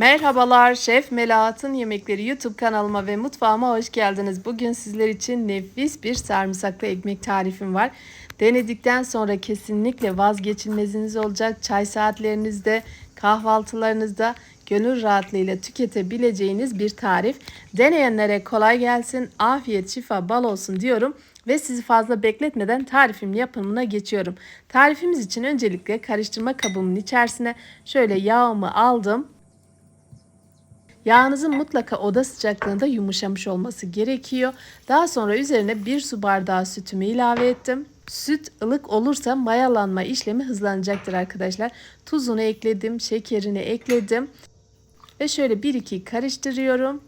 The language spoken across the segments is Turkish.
Merhabalar, Şef Melahat'ın Yemekleri YouTube kanalıma ve mutfağıma hoş geldiniz. Bugün sizler için nefis bir sarımsaklı ekmek tarifim var. Denedikten sonra kesinlikle vazgeçilmeziniz olacak. Çay saatlerinizde, kahvaltılarınızda gönül rahatlığıyla tüketebileceğiniz bir tarif. Deneyenlere kolay gelsin, afiyet, şifa, bal olsun diyorum. Ve sizi fazla bekletmeden tarifim yapımına geçiyorum. Tarifimiz için öncelikle karıştırma kabımın içerisine şöyle yağımı aldım. Yağınızın mutlaka oda sıcaklığında yumuşamış olması gerekiyor. Daha sonra üzerine bir su bardağı sütümü ilave ettim. Süt ılık olursa mayalanma işlemi hızlanacaktır arkadaşlar. Tuzunu ekledim, şekerini ekledim. Ve şöyle 1-2 karıştırıyorum.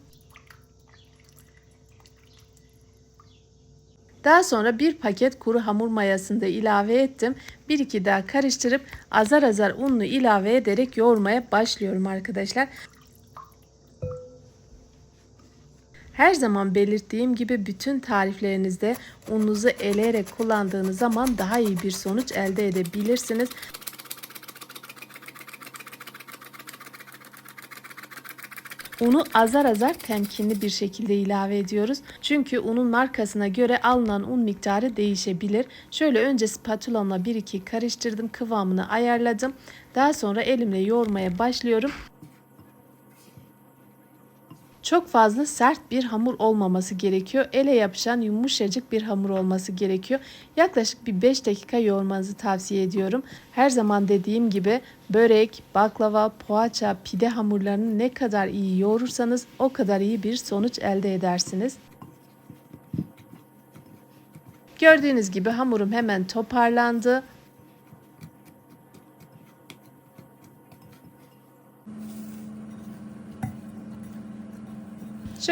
Daha sonra bir paket kuru hamur mayasını da ilave ettim. 1-2 daha karıştırıp azar azar unlu ilave ederek yoğurmaya başlıyorum arkadaşlar. Her zaman belirttiğim gibi bütün tariflerinizde ununuzu eleyerek kullandığınız zaman daha iyi bir sonuç elde edebilirsiniz. Unu azar azar temkinli bir şekilde ilave ediyoruz. Çünkü unun markasına göre alınan un miktarı değişebilir. Şöyle önce spatulamla 1-2 karıştırdım. Kıvamını ayarladım. Daha sonra elimle yoğurmaya başlıyorum. Çok fazla sert bir hamur olmaması gerekiyor. Ele yapışan yumuşacık bir hamur olması gerekiyor. Yaklaşık bir 5 dakika yoğurmanızı tavsiye ediyorum. Her zaman dediğim gibi börek, baklava, poğaça, pide hamurlarını ne kadar iyi yoğurursanız o kadar iyi bir sonuç elde edersiniz. Gördüğünüz gibi hamurum hemen toparlandı.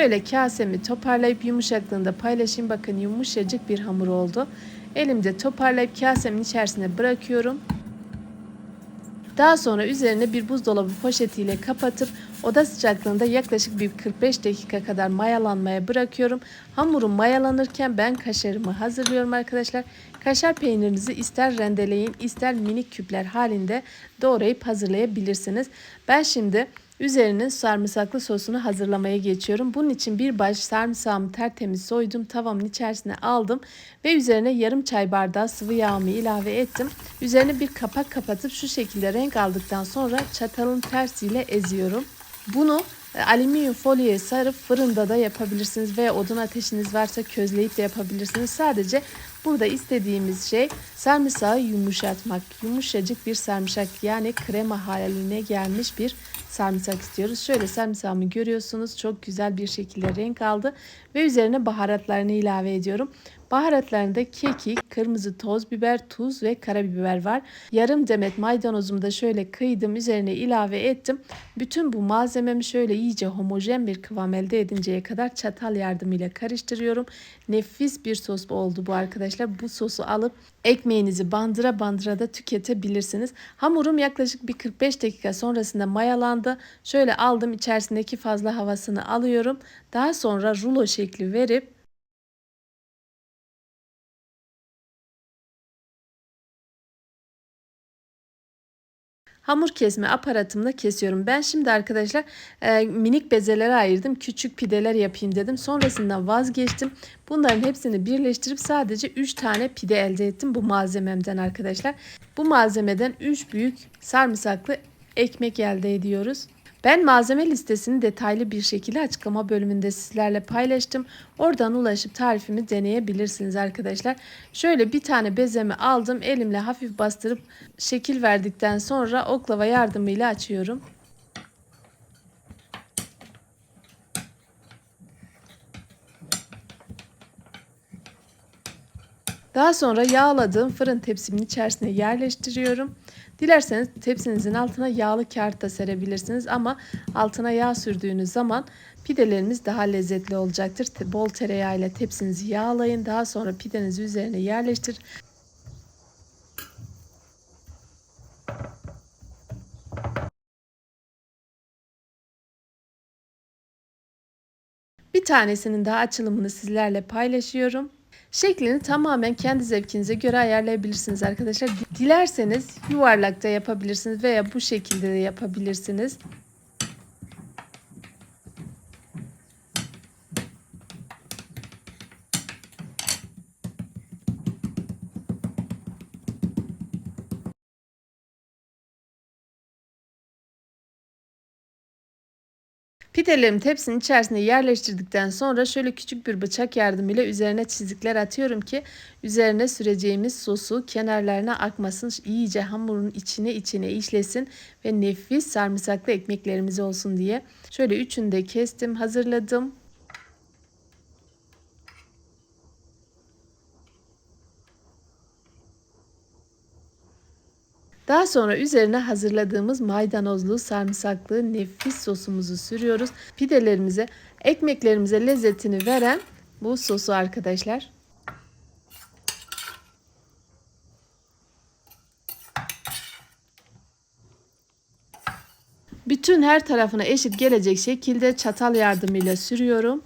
Şöyle kasemi toparlayıp yumuşaklığında paylaşayım. Bakın yumuşacık bir hamur oldu. Elimde toparlayıp kasemin içerisine bırakıyorum. Daha sonra üzerine bir buzdolabı poşetiyle kapatıp oda sıcaklığında yaklaşık bir 45 dakika kadar mayalanmaya bırakıyorum. Hamurum mayalanırken ben kaşarımı hazırlıyorum arkadaşlar. Kaşar peynirinizi ister rendeleyin ister minik küpler halinde doğrayıp hazırlayabilirsiniz. Ben şimdi Üzerine sarımsaklı sosunu hazırlamaya geçiyorum. Bunun için bir baş sarımsağımı tertemiz soydum. Tavamın içerisine aldım ve üzerine yarım çay bardağı sıvı yağımı ilave ettim. Üzerine bir kapak kapatıp şu şekilde renk aldıktan sonra çatalın tersiyle eziyorum. Bunu e, alüminyum folyoya sarıp fırında da yapabilirsiniz veya odun ateşiniz varsa közleyip de yapabilirsiniz. Sadece burada istediğimiz şey sarımsağı yumuşatmak. Yumuşacık bir sarımsak yani krema haline gelmiş bir sarımsak istiyoruz. Şöyle sarımsağımı görüyorsunuz. Çok güzel bir şekilde renk aldı. Ve üzerine baharatlarını ilave ediyorum. Baharatlarında kekik, kırmızı toz biber, tuz ve karabiber var. Yarım demet maydanozumu da şöyle kıydım. Üzerine ilave ettim. Bütün bu malzememi şöyle iyice homojen bir kıvam elde edinceye kadar çatal yardımıyla karıştırıyorum. Nefis bir sos oldu bu arkadaşlar. Bu sosu alıp ekmeğinizi bandıra bandıra da tüketebilirsiniz. Hamurum yaklaşık bir 45 dakika sonrasında mayalandı. Şöyle aldım içerisindeki fazla havasını alıyorum. Daha sonra rulo şekli verip hamur kesme aparatımla kesiyorum. Ben şimdi arkadaşlar e, minik bezelere ayırdım. Küçük pideler yapayım dedim. Sonrasında vazgeçtim. Bunların hepsini birleştirip sadece 3 tane pide elde ettim bu malzememden arkadaşlar. Bu malzemeden 3 büyük sarımsaklı ekmek elde ediyoruz. Ben malzeme listesini detaylı bir şekilde açıklama bölümünde sizlerle paylaştım. Oradan ulaşıp tarifimi deneyebilirsiniz arkadaşlar. Şöyle bir tane bezemi aldım. Elimle hafif bastırıp şekil verdikten sonra oklava yardımıyla açıyorum. Daha sonra yağladığım fırın tepsimin içerisine yerleştiriyorum. Dilerseniz tepsinizin altına yağlı kağıt da serebilirsiniz ama altına yağ sürdüğünüz zaman pidelerimiz daha lezzetli olacaktır. Bol tereyağı ile tepsinizi yağlayın. Daha sonra pidenizi üzerine yerleştir. Bir tanesinin daha açılımını sizlerle paylaşıyorum. Şeklini tamamen kendi zevkinize göre ayarlayabilirsiniz arkadaşlar. Dilerseniz yuvarlakta yapabilirsiniz veya bu şekilde de yapabilirsiniz. Pidelerimi tepsinin içerisine yerleştirdikten sonra şöyle küçük bir bıçak yardımıyla üzerine çizikler atıyorum ki üzerine süreceğimiz sosu kenarlarına akmasın. iyice hamurun içine içine işlesin ve nefis sarımsaklı ekmeklerimiz olsun diye. Şöyle üçünü de kestim hazırladım. Daha sonra üzerine hazırladığımız maydanozlu, sarımsaklı nefis sosumuzu sürüyoruz. Pidelerimize, ekmeklerimize lezzetini veren bu sosu arkadaşlar. Bütün her tarafına eşit gelecek şekilde çatal yardımıyla sürüyorum.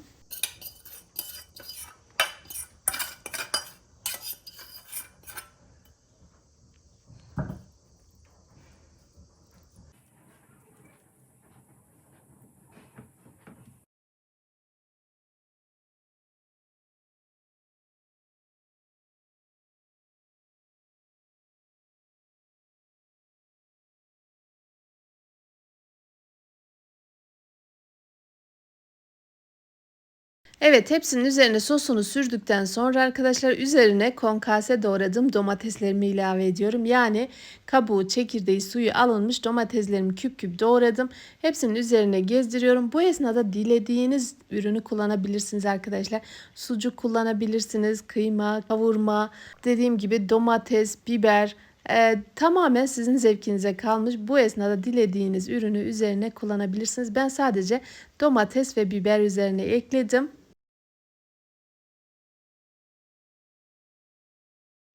Evet hepsinin üzerine sosunu sürdükten sonra arkadaşlar üzerine konkase doğradığım domateslerimi ilave ediyorum. Yani kabuğu, çekirdeği, suyu alınmış domateslerimi küp küp doğradım. Hepsinin üzerine gezdiriyorum. Bu esnada dilediğiniz ürünü kullanabilirsiniz arkadaşlar. Sucuk kullanabilirsiniz, kıyma, kavurma, dediğim gibi domates, biber, ee, tamamen sizin zevkinize kalmış. Bu esnada dilediğiniz ürünü üzerine kullanabilirsiniz. Ben sadece domates ve biber üzerine ekledim.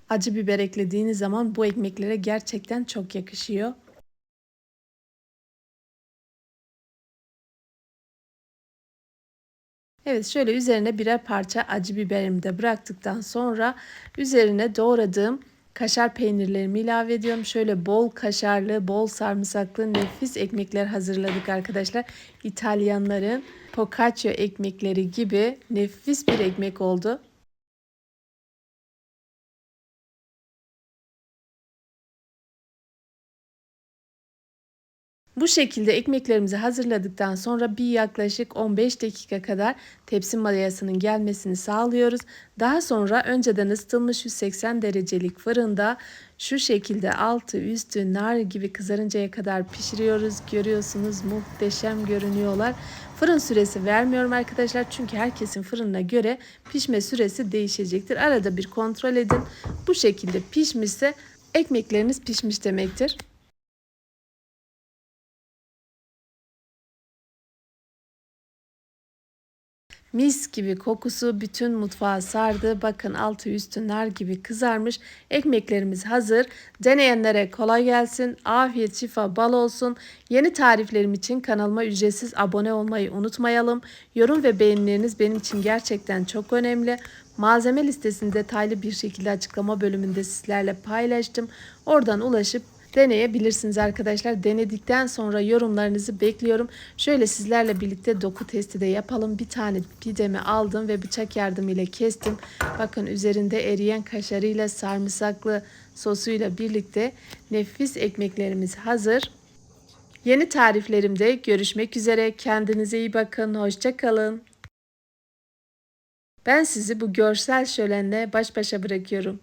Acı biber eklediğiniz zaman bu ekmeklere gerçekten çok yakışıyor. Evet şöyle üzerine birer parça acı biberimi de bıraktıktan sonra üzerine doğradığım kaşar peynirlerimi ilave ediyorum. Şöyle bol kaşarlı, bol sarımsaklı nefis ekmekler hazırladık arkadaşlar. İtalyanların focaccia ekmekleri gibi nefis bir ekmek oldu. Bu şekilde ekmeklerimizi hazırladıktan sonra bir yaklaşık 15 dakika kadar tepsi mayasının gelmesini sağlıyoruz. Daha sonra önceden ısıtılmış 180 derecelik fırında şu şekilde altı üstü nar gibi kızarıncaya kadar pişiriyoruz. Görüyorsunuz muhteşem görünüyorlar. Fırın süresi vermiyorum arkadaşlar çünkü herkesin fırınına göre pişme süresi değişecektir. Arada bir kontrol edin. Bu şekilde pişmişse ekmekleriniz pişmiş demektir. Mis gibi kokusu bütün mutfağı sardı. Bakın altı üstü nar gibi kızarmış. Ekmeklerimiz hazır. Deneyenlere kolay gelsin. Afiyet şifa bal olsun. Yeni tariflerim için kanalıma ücretsiz abone olmayı unutmayalım. Yorum ve beğenileriniz benim için gerçekten çok önemli. Malzeme listesini detaylı bir şekilde açıklama bölümünde sizlerle paylaştım. Oradan ulaşıp deneyebilirsiniz arkadaşlar. Denedikten sonra yorumlarınızı bekliyorum. Şöyle sizlerle birlikte doku testi de yapalım. Bir tane pidemi aldım ve bıçak yardımıyla kestim. Bakın üzerinde eriyen kaşarıyla sarımsaklı sosuyla birlikte nefis ekmeklerimiz hazır. Yeni tariflerimde görüşmek üzere. Kendinize iyi bakın. Hoşçakalın. Ben sizi bu görsel şölenle baş başa bırakıyorum.